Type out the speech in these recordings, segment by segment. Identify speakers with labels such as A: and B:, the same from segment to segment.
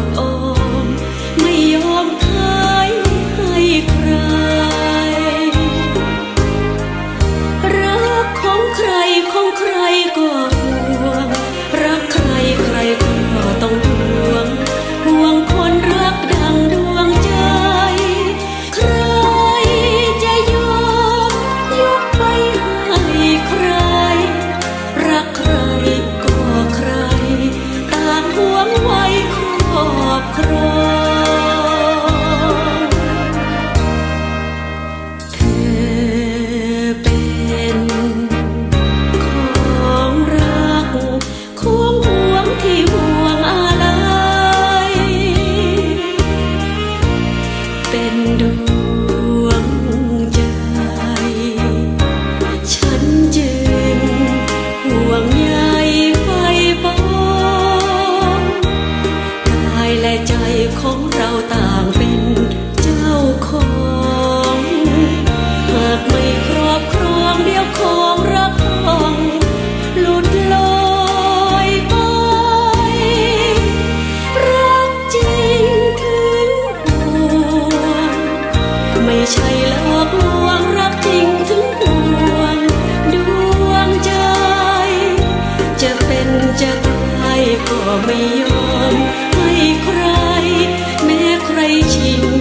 A: một ô ไม่ยอมให้ใคร แม้ใครชิง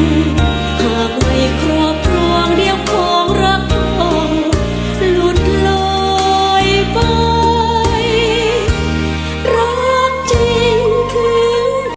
A: You.